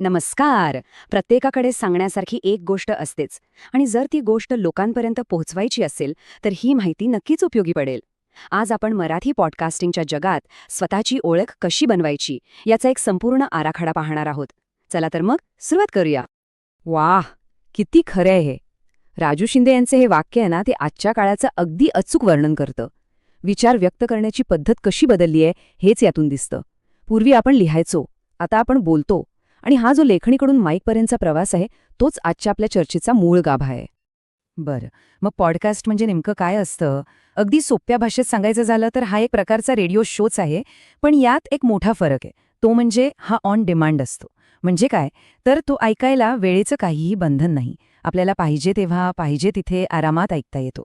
नमस्कार. प्रत्येकाकडे सांगण्यासारखी एक गोष्ट असतेच. आणि जर ती गोष्ट लोकांपर्यंत पोहोचवायची असेल तर ही माहिती नक्कीच उपयोगी पडेल. आज आपण मराठी पॉडकास्टिंगच्या जगात स्वतःची ओळख कशी बनवायची याचा एक संपूर्ण आराखडा पाहणार आहोत. चला तर मग सुरुवात करूया. वाह! किती खरे आहे हे. राजू शिंदे यांचे हे वाक्य आहे ना ते आजच्या काळाचं अगदी अचूक वर्णन करतं. विचार व्यक्त करण्याची पद्धत कशी बदलली आहे हेच यातून दिसतं. पूर्वी आपण लिहायचो आता आपण बोलतो. आणि हा जो लेखणीकडून माईकपर्यंतचा प्रवास आहे तोच आजच्या आपल्या चर्चेचा मूळ गाभा आहे. बरं. मग पॉडकास्ट म्हणजे नेमकं काय असतं? अगदी सोप्या भाषेत सांगायचं झालं तर हा एक प्रकारचा रेडिओ शोच आहे पण यात एक मोठा फरक आहे. तो म्हणजे हा ऑन डिमांड असतो. म्हणजे काय? तर तो ऐकायला वेळेचं काहीही बंधन नाही. आपल्याला पाहिजे तेव्हा पाहिजे तिथे आरामात ऐकता येतो.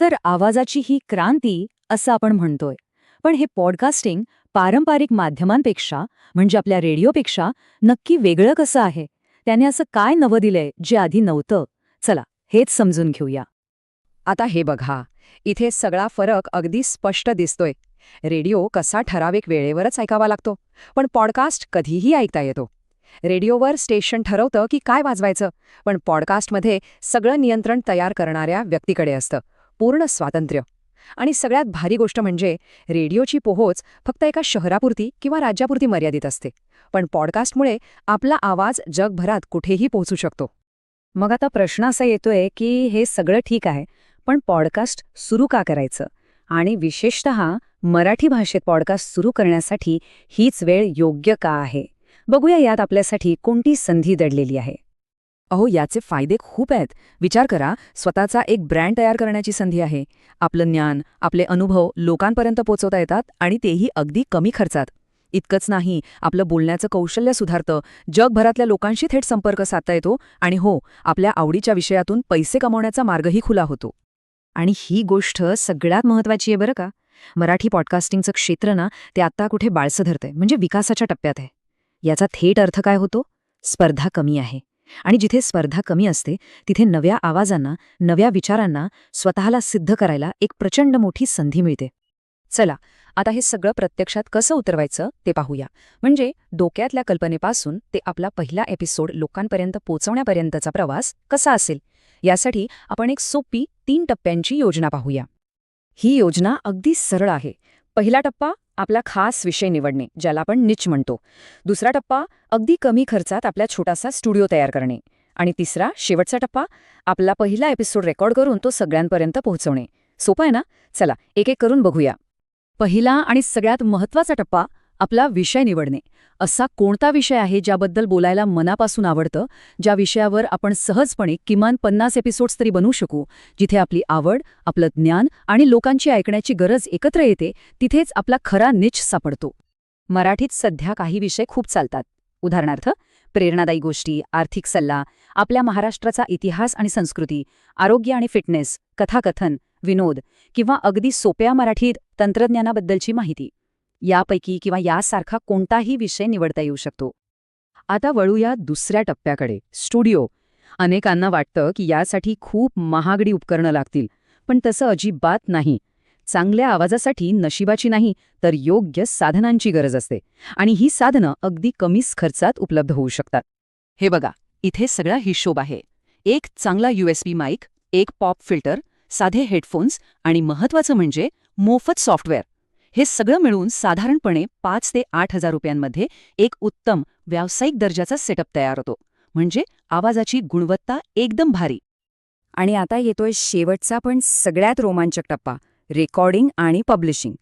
तर आवाजाची ही क्रांती असं आपण म्हणतोय. पण हे पॉडकास्टिंग पारंपरिक माध्यमांपेक्षा म्हणजे आपल्या रेडिओपेक्षा नक्की वेगळं कसं आहे? त्याने असं काय नवं दिलंय जे आधी नव्हतं? चला हेच समजून घेऊया. आता हे बघा इथे सगळा फरक अगदी स्पष्ट दिसतोय. रेडिओ कसा ठराविक वेळेवरच ऐकावा लागतो पण पॉडकास्ट कधीही ऐकता येतो. रेडिओवर स्टेशन ठरवतं की काय वाजवायचं पण पॉडकास्टमध्ये सगळं नियंत्रण तयार करणाऱ्या व्यक्तीकडे असतं पूर्ण स्वातंत्र्य. आणि सगळ्यात भारी गोष्ट म्हणजे रेडिओची पोहोच फक्त एका शहरापुरती किंवा राज्यापुरती मर्यादित असते. पण पॉडकास्टमुळे आपला आवाज जगभरात कुठेही पोहोचू शकतो. मग आता प्रश्न असा येतोय की हे सगळं ठीक आहे पण पॉडकास्ट सुरू का करायचं? आणि विशेषत मराठी भाषेत पॉडकास्ट सुरू करण्यासाठी हीच वेळ योग्य का आहे? बघूया यात आपल्यासाठी कोणती संधी दडलेली आहे. अहो याचे फायदे खूप आहेत. विचार करा स्वतःचा एक ब्रँड तयार करण्याची संधी आहे. आपलं ज्ञान आपले अनुभव लोकांपर्यंत पोचवता येतात आणि तेही अगदी कमी खर्चात. इतकंच नाही आपलं बोलण्याचं कौशल्य सुधारतं. जगभरातल्या लोकांशी थेट संपर्क साधता येतो आणि हो आपल्या आवडीच्या विषयातून पैसे कमवण्याचा मार्गही खुला होतो. आणि ही गोष्ट सगळ्यात महत्वाची आहे बरं का? मराठी पॉडकास्टिंगचं क्षेत्र ना ते आत्ता कुठे बाळसं धरतंय म्हणजे विकासाच्या टप्प्यात आहे. याचा थेट अर्थ काय होतो? स्पर्धा कमी आहे. आणि जिथे स्पर्धा कमी असते तिथे नव्या आवाजांना नव्या विचारांना स्वतःला सिद्ध करायला एक प्रचंड मोठी संधी मिळते. चला आता हे सगळं प्रत्यक्षात कसं उतरवायचं ते पाहूया. म्हणजे डोक्यातल्या कल्पनेपासून ते आपला पहिला एपिसोड लोकांपर्यंत पोचवण्यापर्यंतचा प्रवास कसा असेल यासाठी आपण एक सोपी तीन टप्प्यांची योजना पाहूया. ही योजना अगदी सरळ आहे. पहिला टप्पा आपला खास विषय निवडणे ज्याला आपण निच म्हणतो. दुसरा टप्पा अगदी कमी खर्चात आपला छोटासा स्टुडिओ तयार करणे. आणि तिसरा शेवटचा टप्पा आपला पहिला एपिसोड रेकॉर्ड करून तो सगळ्यांपर्यंत पोहोचवणे. सोपं आहे ना? चला एक एक करून बघूया. पहिला आणि सगळ्यात महत्त्वाचा टप्पा आपला विषय निवडणे. असा कोणता विषय आहे ज्याबद्दल बोलायला मनापासून आवडतं? ज्या विषयावर आपण सहजपणे किमान पन्नास एपिसोड्स तरी बनवू शकू. जिथे आपली आवड आपलं ज्ञान आणि लोकांची ऐकण्याची गरज एकत्र येते तिथेच आपला खरा निच सापडतो. मराठीत सध्या काही विषय खूप चालतात. उदाहरणार्थ प्रेरणादायी गोष्टी आर्थिक सल्ला आपल्या महाराष्ट्राचा इतिहास आणि संस्कृती आरोग्य आणि फिटनेस कथाकथन विनोद किंवा अगदी सोप्या मराठीत तंत्रज्ञानाबद्दलची माहिती. यापैकी किंवा यासारखा कोणताही विषय निवडता येऊ शकतो. आता वळूया दुसऱ्या टप्प्याकडे. स्टुडिओ. अनेकांना वाटतं की यासाठी खूप महागडी उपकरणं लागतील पण तसं अजिबात नाही. चांगल्या आवाजासाठी नशिबाची नाही तर योग्य साधनांची गरज असते. आणि ही साधनं अगदी कमीच खर्चात उपलब्ध होऊ शकतात. हे बघा इथे सगळा हिशोब आहे. एक चांगला यूएसबी माईक एक पॉप फिल्टर साधे हेडफोन्स आणि महत्वाचं म्हणजे मोफत सॉफ्टवेअर. हे सगळं मिळून साधारणपणे पाच ते आठ हजार रुपयांमध्ये एक उत्तम व्यावसायिक दर्जाचा सेटअप तयार होतो. म्हणजे आवाजाची गुणवत्ता एकदम भारी. आणि आता येतोय शेवटचा पण सगळ्यात रोमांचक टप्पा रेकॉर्डिंग आणि पब्लिशिंग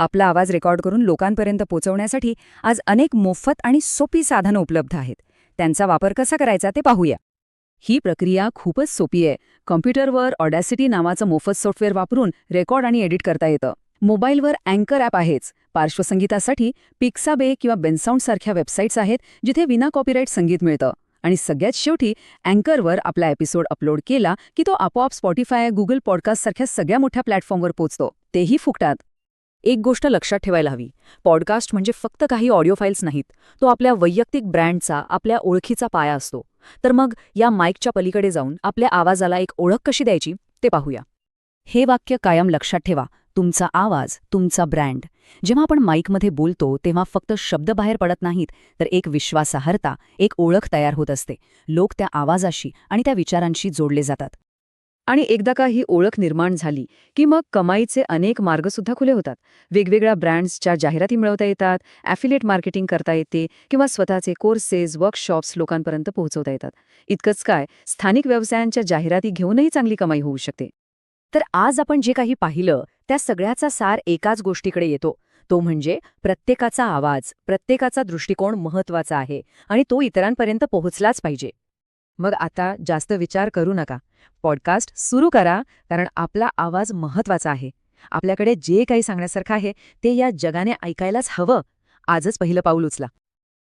आपला आवाज रेकॉर्ड करून लोकांपर्यंत पोचवण्यासाठी आज अनेक मोफत आणि सोपी साधनं उपलब्ध आहेत. त्यांचा वापर कसा करायचा ते पाहूया. ही प्रक्रिया खूपच सोपी आहे. कॉम्प्युटरवर ऑडॅसिटी नावाचं मोफत सॉफ्टवेअर वापरून रेकॉर्ड आणि एडिट करता येतं. मोबाईलवर अँकर ॲप आहेच. पार्श्वसंगीतासाठी पिक्साबे किंवा बेनसाऊंडसारख्या वेबसाईट्स आहेत जिथे विना कॉपीराईट संगीत मिळतं. आणि सगळ्यात शेवटी अँकरवर आपला एपिसोड अपलोड केला की तो आपोआप स्पॉटीफाय गुगल पॉडकास्टसारख्या सगळ्या मोठ्या प्लॅटफॉर्मवर पोचतो तेही फुकटात. एक गोष्ट लक्षात ठेवायला हवी. पॉडकास्ट म्हणजे फक्त काही ऑडिओ फाईल्स नाहीत. तो आपल्या वैयक्तिक ब्रँडचा आपल्या ओळखीचा पाया असतो. तर मग या माईकच्या पलीकडे जाऊन आपल्या आवाजाला एक ओळख कशी द्यायची ते पाहूया. हे वाक्य कायम लक्षात ठेवा. तुमचा आवाज तुमचा ब्रँड. जेव्हा आपण माईकमध्ये बोलतो तेव्हा फक्त शब्द बाहेर पडत नाहीत तर एक विश्वासार्हता एक ओळख तयार होत असते. लोक त्या आवाजाशी आणि त्या विचारांशी जोडले जातात. आणि एकदा का ही ओळख निर्माण झाली की मग कमाईचे अनेक मार्गसुद्धा खुले होतात. वेगवेगळ्या ब्रँड्सच्या जाहिराती मिळवता येतात ॲफिलेट मार्केटिंग करता येते किंवा स्वतःचे कोर्सेस वर्कशॉप्स लोकांपर्यंत पोहोचवता येतात. इतकंच काय स्थानिक व्यवसायांच्या जाहिराती घेऊनही चांगली कमाई होऊ शकते. तर आज आपण जे काही पाहिलं त्या सगळ्याचा सार एकाच गोष्टीकडे येतो. तो म्हणजे प्रत्येकाचा आवाज प्रत्येकाचा दृष्टिकोन महत्त्वाचा आहे आणि तो इतरांपर्यंत पोहोचलाच पाहिजे. मग आता जास्त विचार करू नका. पॉडकास्ट सुरू करा कारण आपला आवाज महत्त्वाचा आहे. आपल्याकडे जे काही सांगण्यासारखं आहे ते या जगाने ऐकायलाच हवं. आजच पहिलं पाऊल उचला.